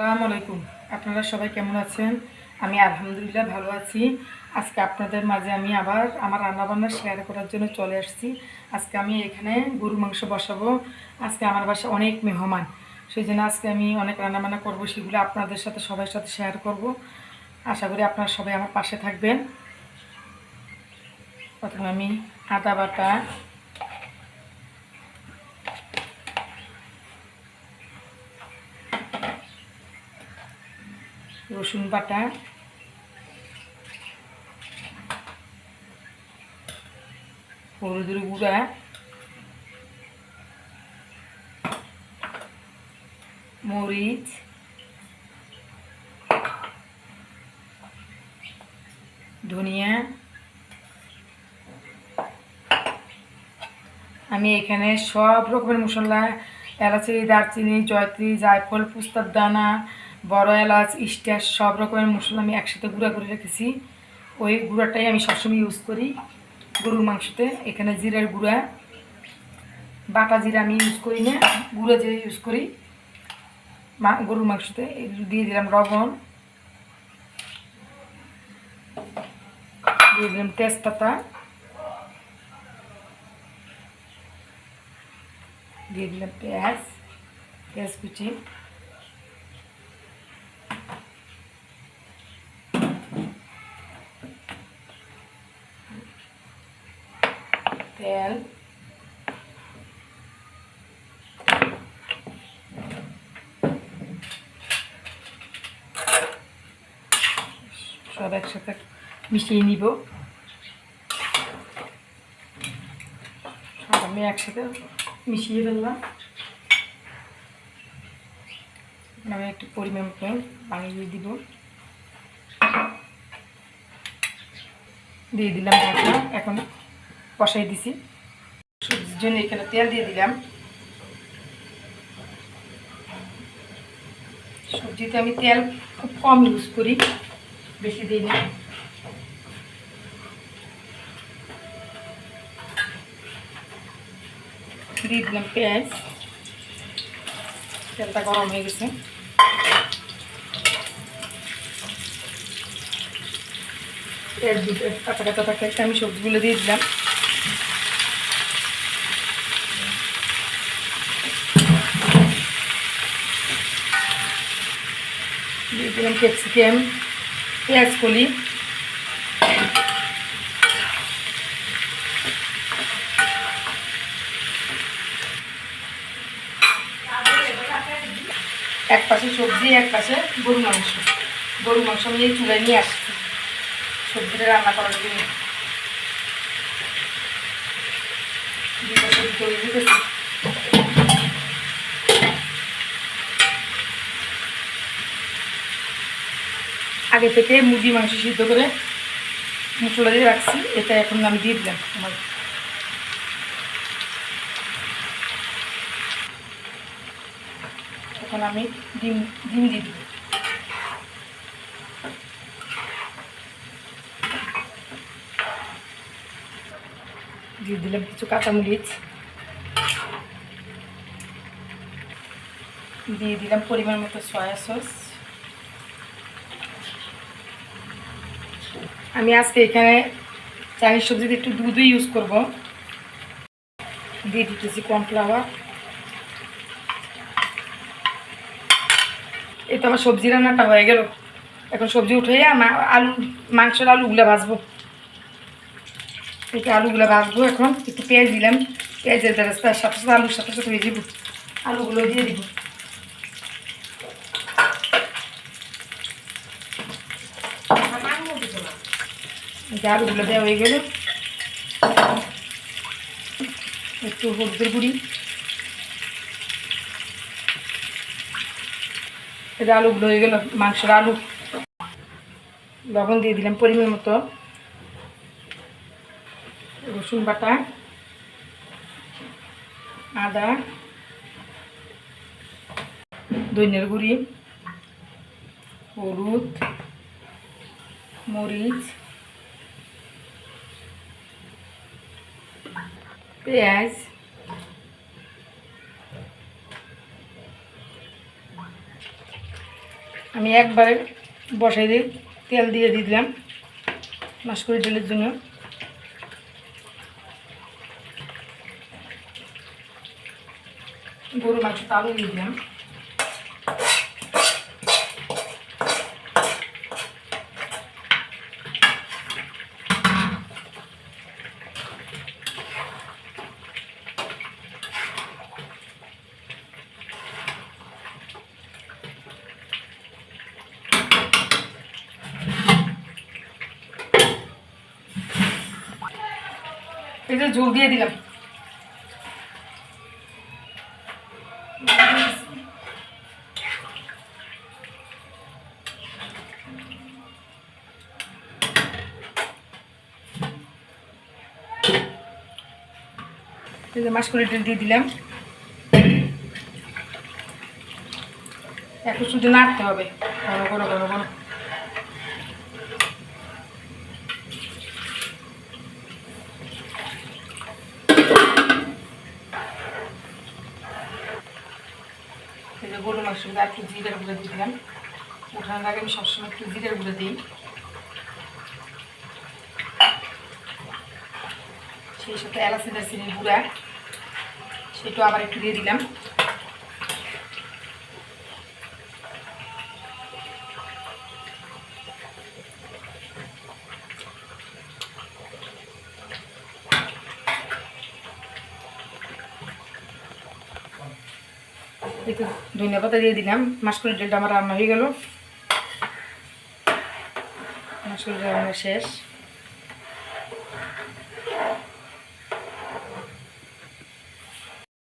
আসসালামু আলাইকুম। আপনারা সবাই কেমন আছেন? আমি আলহামদুলিল্লাহ ভালো আছি। আজকে আপনাদের মাঝে আমি আবার আমার রান্নাবান্না শেয়ার করার জন্য চলে আসছি। আজকে আমি এখানে গরু মাংস বসাবো। আজকে আমার বাসায় অনেক মেহমান সেই জন্য আজকে আমি অনেক রান্নাবান্না করব, সেগুলো আপনাদের সাথে, সবার সাথে শেয়ার করব। আশা করি আপনারা সবাই আমার পাশে থাকবেন। প্রথমে আমি আদা বাটা রসুন বাটা। হলুদের গুঁড়া। মরিচ। ধনিয়া। আমি এখানে সব রকমের মশলা, এলাচি, দারচিনি, জয়ত্রী, জায়ফল, পুস্তার দানা বড় এলাচ স্টার সব রকমের মশলা আমি একসাথে গুঁড়া করে রেখেছি। ওই গুঁড়াটাই আমি সবসময় ইউজ করি গরুর মাংসতে। এখানে জিরার গুঁড়া, বাটা জিরা আমি ইউজ করি না, গুঁড়ো জিরা ইউজ করি মা গরুর মাংসতে। দিয়ে দিলাম লবণ, দিয়ে দিলাম তেজপাতা, দিয়ে দিলাম পেঁয়াজ পেঁয়াজ কুচি। তেল সব একসাথে মিশিয়ে নিব সব আমি একসাথে মিশিয়ে ফেললাম আমি একটু পরিমাণ পানি দিয়ে দিব দিয়ে দিলাম ঢাকা এখন বসাই দিছি। সবজির জন্য এখানে তেল দিয়ে দিলাম। সবজিতে আমি তেল খুব কম ইউজ করি, বেশি দিই না। দিয়ে দিলাম পেঁয়াজ। তেলটা গরম হয়ে গেছে। পেঁয়াজ দিতে কাঁচা কাঁচা থাকতে আমি সবজিগুলো দিয়ে দিলাম। দিয়ে দিলাম ক্যাপসিকাম পেঁয়াজ কলি এক পাশে সবজি, এক পাশে গরু মাংস। গরু মাংস আমি এই চুলায় নিয়ে আসছি। সবজিটা রান্না করার জন্য। তৈরি আগে থেকে মুরগি, মাংস সিদ্ধ করে মশলা দিয়ে রাখছি। এটা এখন আমি দিয়ে দিলাম আমার এখন আমি ডিম ডিম দিয়ে দিব দিয়ে দিলাম কিছু কাঁচামরিচ। দিয়ে দিলাম পরিমাণ মতো সয়া সস। আমি আজকে এখানে চাইনিজ সবজিতে একটু দুধই ইউজ করব। দিয়ে দিতেছি কর্নফ্লাওয়ার এই তো আমার সবজি রান্নাটা হয়ে গেল। এখন সবজি উঠে মা- আলু, মাংসের আলুগুলো ভাজবো। একটু আলুগুলো ভাজবো এখন, একটু পেঁয়াজ দিলাম। পেঁয়াজের বেরেস্তার সাথে সাথে আলুর সাথে সাথে হয়ে যাব আলুগুলো দিয়ে দিব এই যে আলুগুলো দেওয়া হয়ে গেল। একটু হলুদের গুঁড়ি। এটা আলুগুলো হয়ে গেল, মাংসের আলু। লবণ দিয়ে দিলাম পরিমাণ মতো। রসুন বাটা, আদা, ধনিয়ার গুঁড়ি, হলুদ, মরিচ। পেঁয়াজ। আমি একবারে বসাই দিই তেল দিয়ে দিলাম মাসকরি ডালের জন্য। গরু, মাংস তালু দিয়ে দিলাম। যে ঝোল দিয়ে দিলাম। তেল দিয়ে দিলাম। একটু শুধু নাড়তে হবে। ঘন ঘন ঘন ঘন। একটু জিরের উঠানোর আগে আমি সবসময় একটু জিরের গুঁড়ো দিই। সেই সাথে এলাচি চিনির গুঁড়া, সেটাও আবার একটু দিয়ে দিলাম। একটু ধনিয়া পাতা দিয়ে দিলাম। মাসকলির ডালটা আমার রান্না হয়ে গেল। মাসকলির রান্না শেষ।